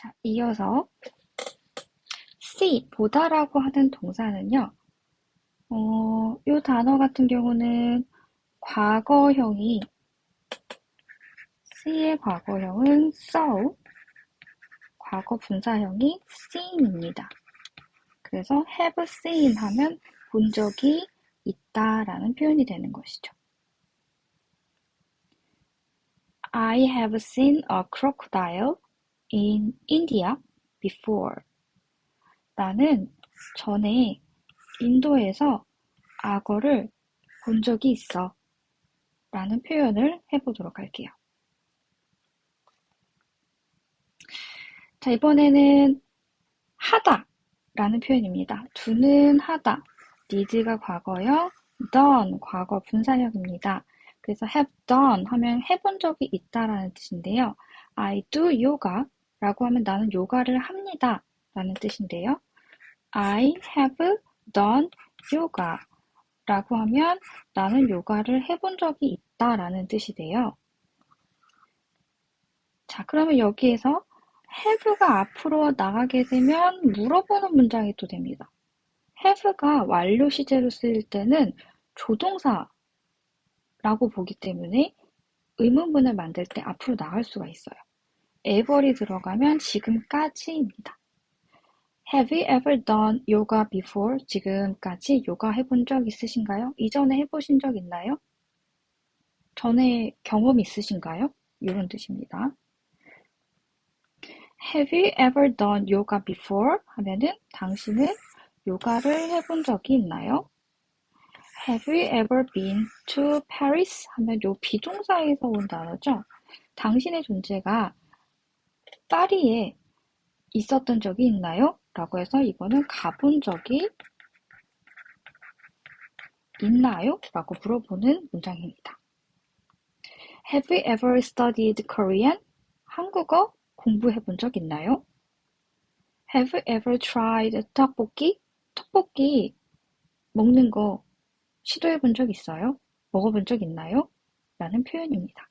자, 이어서 see, 보다라고 하는 동사는요. 어, 이 단어 같은 경우는 과거형이 see의 과거형은 saw, 과거 분사형이 seen입니다. 그래서 have seen 하면 본 적이 있다라는 표현이 되는 것이죠. I have seen a crocodile in India before. 나는 전에 인도에서 악어를 본 적이 있어. 라는 표현을 해보도록 할게요. 자, 이번에는 하다 라는 표현입니다. do는 하다, need가 과거형, done 과거 분사형입니다. 그래서 have done 하면 해본 적이 있다라는 뜻인데요. I do yoga 라고 하면 나는 요가를 합니다 라는 뜻인데요. I have done yoga 라고 하면 나는 요가를 해본 적이 있다 라는 뜻이 돼요. 자, 그러면 여기에서 have가 앞으로 나가게 되면 물어보는 문장이 또 됩니다. have가 완료 시제로 쓰일 때는 조동사라고 보기 때문에 의문문을 만들 때 앞으로 나갈 수가 있어요. Ever이 들어가면 지금까지입니다. Have you ever done yoga before? 지금까지 요가 해본 적 있으신가요? 이전에 해보신 적 있나요? 전에 경험 있으신가요? 이런 뜻입니다. Have you ever done yoga before? 하면은 당신은 요가를 해본 적이 있나요? Have you ever been to Paris? 하면 요 비동사에서 온 단어죠. 당신의 존재가 파리에 있었던 적이 있나요? 라고 해서 이거는 가본 적이 있나요? 라고 물어보는 문장입니다. Have you ever studied Korean? 한국어 공부해 본 적 있나요? Have you ever tried 떡볶이? 떡볶이 먹는 거 시도해 본 적 있어요? 먹어 본 적 있나요? 라는 표현입니다.